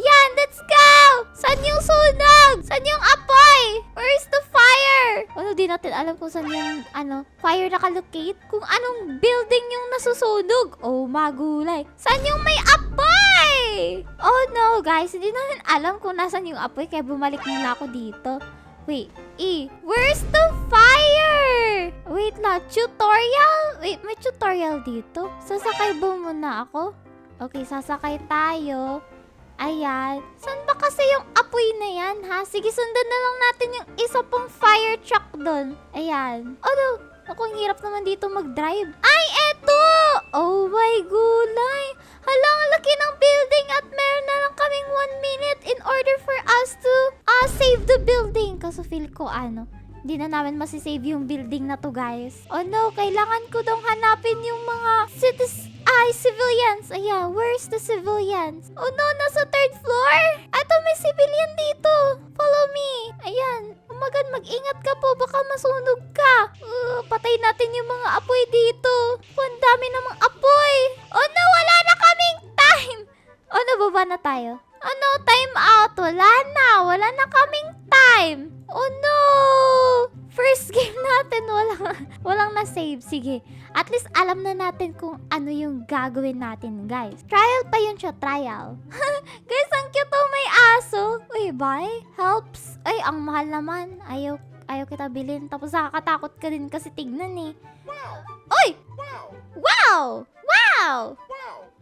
Ayan, let's go! Saan yung sunog? Saan yung apoy? Where's the fire? Ano, di natin alam kung saan yung, ano, fire nakalocate? Kung anong building yung nasusunog. Oh, magulay. Saan yung may apoy? Oh no, guys. Hindi natin alam kung nasan yung apoy kaya bumalik muna ako dito. Wait, E, where's the fire? Wait na, tutorial? Wait, may tutorial dito? Sasakay ba muna ako? Okay, sasakay tayo. Ayan. Saan ba kasi yung apoy na yan, ha? Sige, sundan na lang natin yung isa pong fire truck doon. Ayan. No, ako ang hirap naman dito mag-drive. Ay, eto! Oh my gulay! Hala, ang laki ng building at meron na lang kaming one minute in order for us to uh, save the building. Kaso feel ko ano, hindi na namin masisave yung building na to guys. Oh no, kailangan ko dong hanapin yung mga cities, ay, civilians. Ayan, where's the civilians? Oh no, nasa third floor? Ato, may civilian dito. Follow me. Ayan, umagan, mag-ingat ka po, baka masunog ka. Uh, patay natin yung mga apoy dito. Oh, ang dami namang apoy. Oh no, wala na kaming time. Oh no, baba na tayo. Oh no, time out. Wala na. Wala na kaming time. Oh no! First game natin, walang, walang na-save. Sige. At least alam na natin kung ano yung gagawin natin, guys. Trial pa yun siya, trial. guys, ang cute oh, may aso. Uy, buy? Helps. Ay, ang mahal naman. Ayaw, ayaw kita bilhin. Tapos nakakatakot ka din kasi tignan eh. Uy! Wow! Wow! Wow!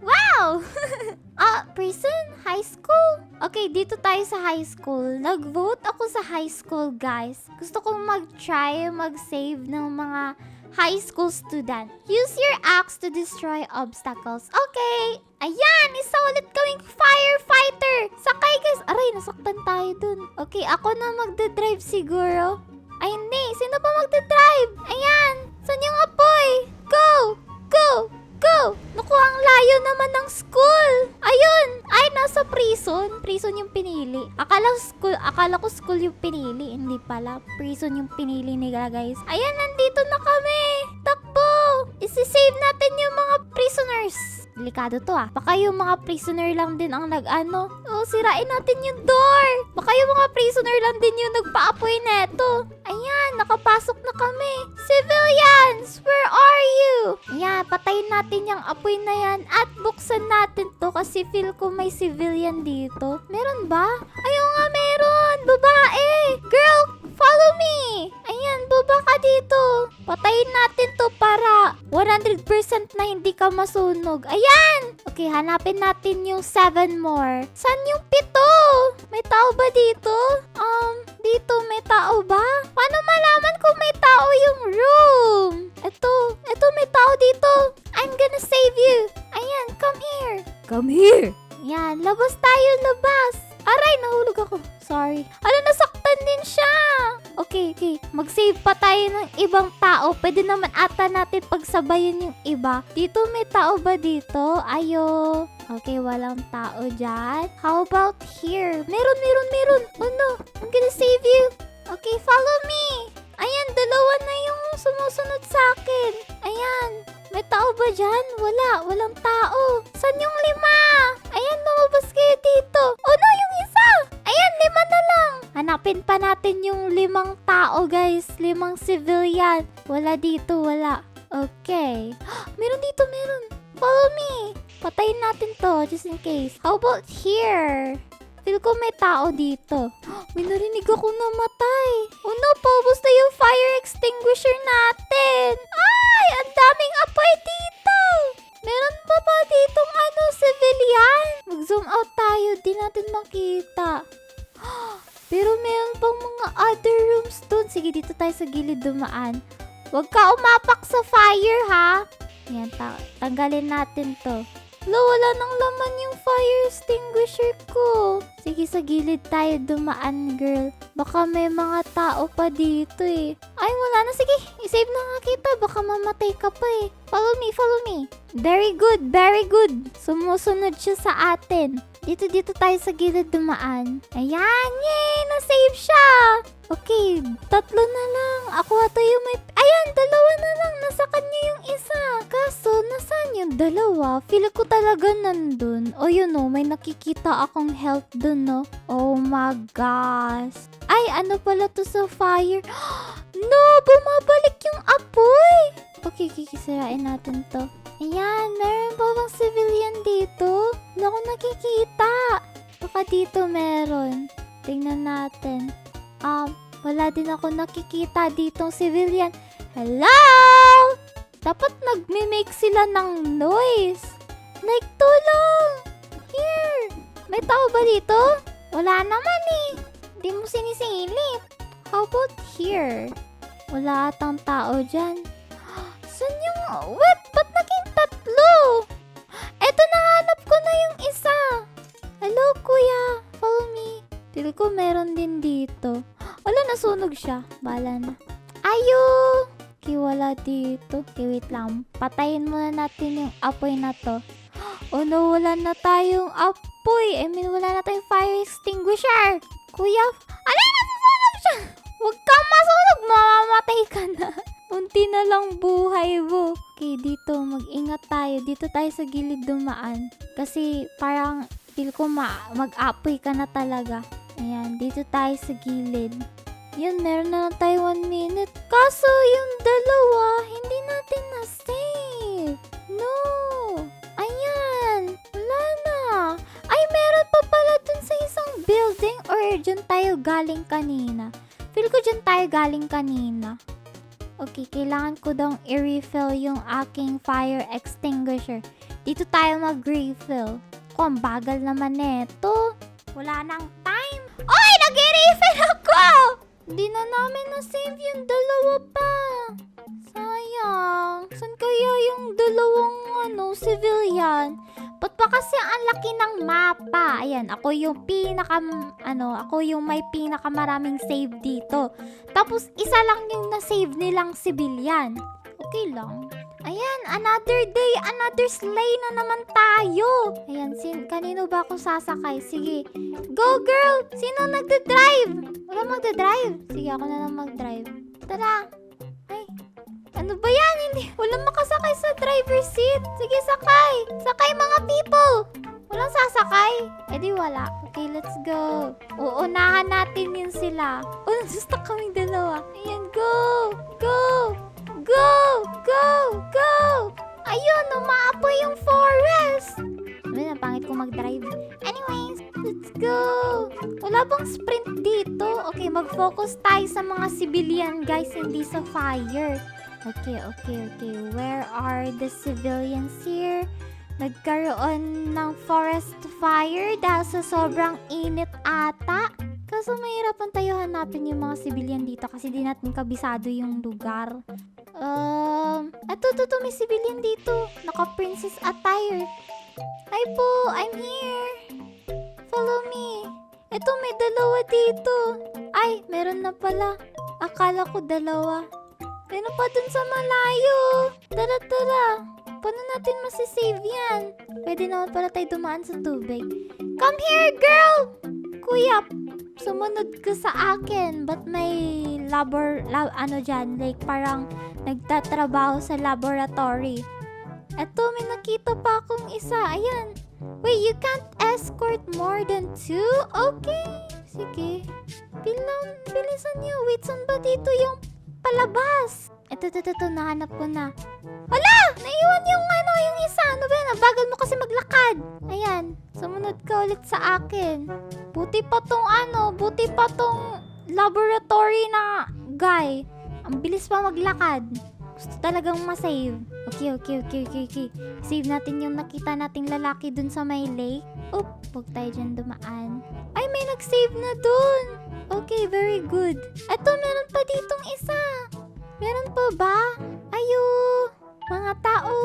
ah, prison? High school? Okay, dito tayo sa high school. Nag-vote ako sa high school, guys. Gusto kong mag-try mag-save ng mga high school student. Use your axe to destroy obstacles. Okay. Ayan, isa ulit kaming firefighter. Sakay, guys. Aray, nasaktan tayo dun. Okay, ako na magdadrive siguro. Ay, hindi. Sino pa magdadrive? Layo naman ng school. Ayun! Ay, nasa prison. Prison yung pinili. Akala, school, akala ko school yung pinili. Hindi pala. Prison yung pinili nila, guys. Ayan, nandito na kami. Takbo! Isisave natin yung mga prisoners. Delikado to ah. Baka yung mga prisoner lang din ang nag-ano. Oh, sirain natin yung door. Baka yung mga prisoner lang din yung nagpa-apoy neto. Ayan, nakapasok na kami. Civilians, where are you? Ayan, patayin natin yung apoy na yan at buksan natin to kasi feel ko may civilian dito. Meron ba? Ayaw nga meron. Babae. Girl, follow me. Ayan, baba ka dito. Patayin natin to para 100% na hindi ka masunog. Ayan! Okay, hanapin natin yung 7 more. Saan yung pito? May tao ba dito? Um, dito may tao ba? Paano malaman kung may tao yung room? Eto, eto may tao dito. I'm gonna save you. Ayan, come here. Come here. Yan, labas tayo, labas. Aray, nahulog ako. Sorry. Ano, nasaktan din siya. Okay, okay. Mag-save pa tayo ng ibang tao. Pwede naman ata natin pagsabayan yung iba. Dito may tao ba dito? Ayo. Okay, walang tao dyan. How about here? Meron, meron, meron. Oh no, I'm gonna save you. Okay, follow me. Ayan, dalawa na yung sumusunod sa akin. Ayan. May tao ba dyan? Wala, walang tao. San yung lima? Ayan, lumabas kayo. Hanapin pa natin yung limang tao, guys. Limang civilian. Wala dito, wala. Okay. meron dito, meron. Follow me. Patayin natin to, just in case. How about here? Feel ko may tao dito. May narinig ako namatay. Oh no, paubos na yung fire extinguisher natin. Ay, ang daming apoy dito. Meron pa ba ditong ano, civilian? Mag-zoom out tayo, di natin makita. Sige, dito tayo sa gilid dumaan. Huwag ka umapak sa fire, ha? Yan, ta- tanggalin natin to. Lo, wala nang laman yung fire extinguisher ko. Sige, sa gilid tayo dumaan, girl. Baka may mga tao pa dito eh. Ay, wala na. Sige, isave na nga kita. Baka mamatay ka pa eh. Follow me, follow me. Very good, very good. Sumusunod siya sa atin. Dito, dito tayo sa gilid dumaan. Ayan, yay! Na-save siya! Okay, tatlo na lang. Ako ata yung may... Ay, ayan, dalawa na lang. Nasa kanya yung isa. Kaso, nasaan yung dalawa? Feel ko talaga nandun. O yun o, may nakikita akong health dun no. Oh my gosh. Ay, ano pala to sa fire? no, bumabalik yung apoy. Okay, kikisirain natin to. Ayan, meron pa bang civilian dito? Wala ko nakikita. Baka dito meron. Tingnan natin. Um, wala din ako nakikita ditong civilian. Hello? Dapat nagme-make sila ng noise. Like, tulong! Here! May tao ba dito? Wala naman eh. Hindi mo sinisilip. How about here? Wala atang tao dyan. Saan yung... What? Ba't naging tatlo? Eto, nahanap ko na yung isa. Hello, kuya. Follow me. Feel ko meron din dito. Wala, nasunog siya. Bala na. Ayo! Okay, wala dito. Okay, wait lang. Patayin muna natin yung apoy na to. Oh no, wala na tayong apoy. I mean, wala na tayong fire extinguisher. Kuya, ano? Huwag kang masunog, mamamatay ka na. Unti na lang buhay mo. Okay, dito, mag-ingat tayo. Dito tayo sa gilid dumaan. Kasi parang feel ko ma- mag-apoy ka na talaga. Ayan, dito tayo sa gilid. Yun, meron na lang tayo one minute. Kaso yung dalawa, hindi natin na-save. No. Ayan. Wala na. Ay, meron pa pala dun sa isang building or dyan tayo galing kanina. Feel ko dyan tayo galing kanina. Okay, kailangan ko daw i-refill yung aking fire extinguisher. Dito tayo mag-refill. Ko, ang bagal naman neto. Wala nang time. Oy, nag-refill ako! Hindi na namin na-save yung dalawa pa. Sayang. San kaya yung dalawang ano, civilian? Ba't ba kasi ang laki ng mapa? Ayan, ako yung pinaka, ano, ako yung may pinakamaraming save dito. Tapos, isa lang yung na-save nilang civilian. Okay lang. Ayan, another day, another slay na naman tayo. Ayan, sin kanino ba ako sasakay? Sige. Go, girl! Sino nagda-drive? Wala magda-drive. Sige, ako na lang mag-drive. Tara. Ano ba yan? Hindi, walang makasakay sa driver seat. Sige, sakay. Sakay, mga people. Walang sasakay. Eh di wala. Okay, let's go. Uunahan natin yun sila. Oh, nasustuck kaming dalawa. Ayan, go! Go! Go! Go! Go! Ayun, umaapoy yung forest. Ano na, pangit ko mag-drive. Anyways, let's go! Wala bang sprint dito? Okay, mag-focus tayo sa mga civilian, guys, hindi sa fire. Okay, okay, okay. Where are the civilians here? Nagkaroon ng forest fire dahil sa sobrang init ata. Kaso mahirapan tayo hanapin yung mga civilian dito kasi di natin kabisado yung lugar. Um, eto, to, to, may civilian dito. Naka-princess attire. Hi po, I'm here. Follow me. Eto, may dalawa dito. Ay, meron na pala. Akala ko dalawa. Meron pa dun sa malayo. Tara, tara. Paano natin masisave yan? Pwede naman pala tayo dumaan sa tubig. Come here, girl! Kuya, sumunod ka sa akin. Ba't may labor, lab, ano dyan, like parang nagtatrabaho sa laboratory. Eto, may nakita pa akong isa. Ayan. Wait, you can't escort more than two? Okay. Sige. Bilang, bilisan niyo. Wait, saan ba dito yung palabas? Ito, ito, ito, nahanap ko na. Hala! Naiwan yung ano, yung isa. Ano ba? Ang Bagal mo kasi maglakad. Ayan. Sumunod ka ulit sa akin. Buti pa tong ano, buti pa tong laboratory na guy. Ang bilis pa maglakad. Gusto talagang masave. Okay, okay, okay, okay, okay. Save natin yung nakita nating lalaki dun sa may lake. Oop, huwag tayo dyan dumaan. Ay, may nag-save na dun. Okay, very good. Eto, meron pa ditong isa. Meron pa ba? Ayo, mga tao.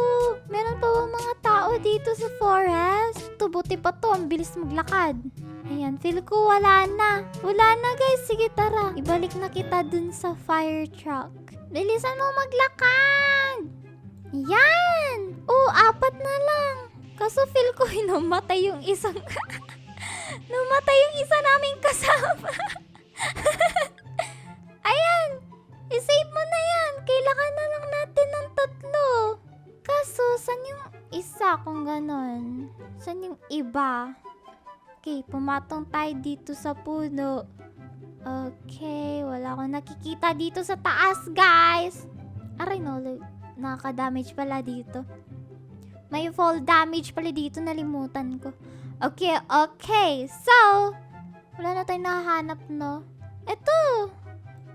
Meron pa ba mga tao dito sa forest? To, buti pa to. Ang bilis maglakad. Ayan, feel ko wala na. Wala na guys. Sige, tara. Ibalik na kita dun sa fire truck. Bilisan mo maglakad. Yan! Oh, apat na lang. Kaso feel ko namatay yung isang... namatay yung isa naming kasama. Ayan! I-save mo na yan! Kailangan na lang natin ng tatlo. Kaso, saan yung isa kung ganon? Saan yung iba? Okay, pumatong tayo dito sa puno. Okay, wala akong nakikita dito sa taas, guys. Aray, no, nakaka-damage pala dito. May fall damage pala dito, nalimutan ko. Okay, okay. So, wala na tayong nahanap, no? Eto!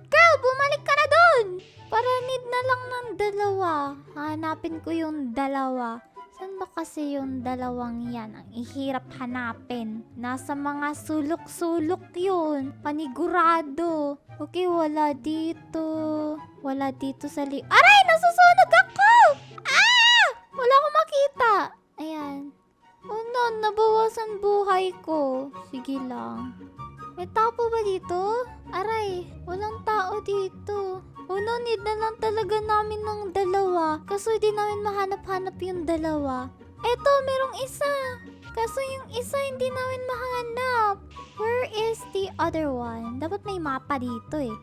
Girl, bumalik ka na dun! Para need na lang ng dalawa. Hanapin ko yung dalawa. Saan ba kasi yung dalawang yan? Ang ihirap hanapin. Nasa mga sulok-sulok yun. Panigurado. Okay, wala dito. Wala dito sa li... Aray! Nasusunog ako! Ah! Wala akong makita. Ayan. Oh no, nabawasan buhay ko. Sige lang. May tao po ba dito? Aray, walang tao dito. Oh no, need na lang talaga namin ng dalawa. Kaso hindi namin mahanap-hanap yung dalawa. Eto, merong isa. Kaso yung isa hindi namin mahanap. Where is the other one? Dapat may mapa dito eh.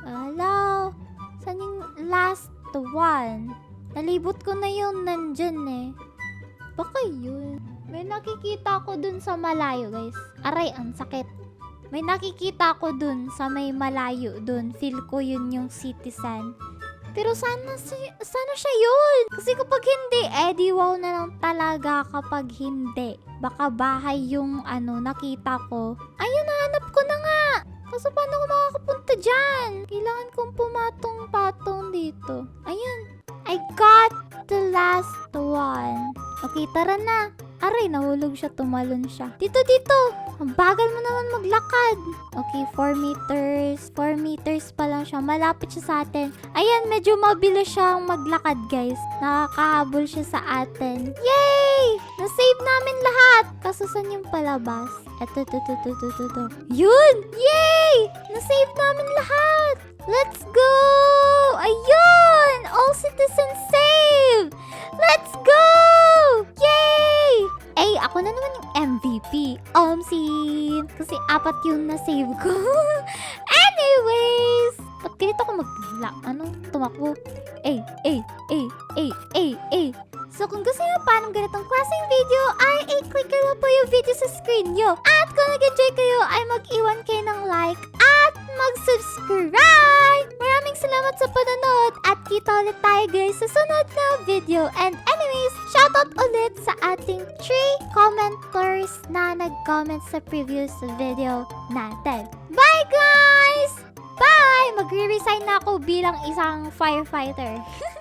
Hello? Saan yung last one? Nalibot ko na yung nandyan eh. Baka yun. May nakikita ko dun sa malayo, guys. Aray, ang sakit. May nakikita ko dun sa may malayo dun. Feel ko yun yung citizen. Pero sana, si- sana siya yun. Kasi kapag hindi, eh wow na lang talaga kapag hindi. Baka bahay yung ano, nakita ko. Ayun, nahanap ko na nga. Kaso paano ko makakapunta dyan? Kailangan kong pumatong-patong dito. Ayun. I got the last one. Okay, tara na. Aray, nahulog siya, tumalon siya. Dito, dito! Ang bagal mo naman maglakad. Okay, 4 meters. 4 meters pa lang siya. Malapit siya sa atin. Ayan, medyo mabilis siyang maglakad, guys. Nakakahabol siya sa atin. Yay! Na-save namin lahat! Kaso saan yung palabas? Eto, to, to, to, to, to. Yun! Yay! Na-save namin lahat! Let's go! Apat yung na-save ko. Anyways! Ba't ganito ako magla... Ano? Tumakbo? Eh, eh, eh, eh, eh, eh. So, kung gusto nyo pa ng ganitong klaseng video, ay i-click nyo lang po yung video sa screen nyo. At kung nag-enjoy kayo, ay mag-iwan kayo ng like at mag-subscribe! Maraming salamat sa panonood kita ulit tayo guys sa sunod na video. And anyways, shoutout ulit sa ating 3 commenters na nag-comment sa previous video natin. Bye guys! Bye! Magre-resign na ako bilang isang firefighter.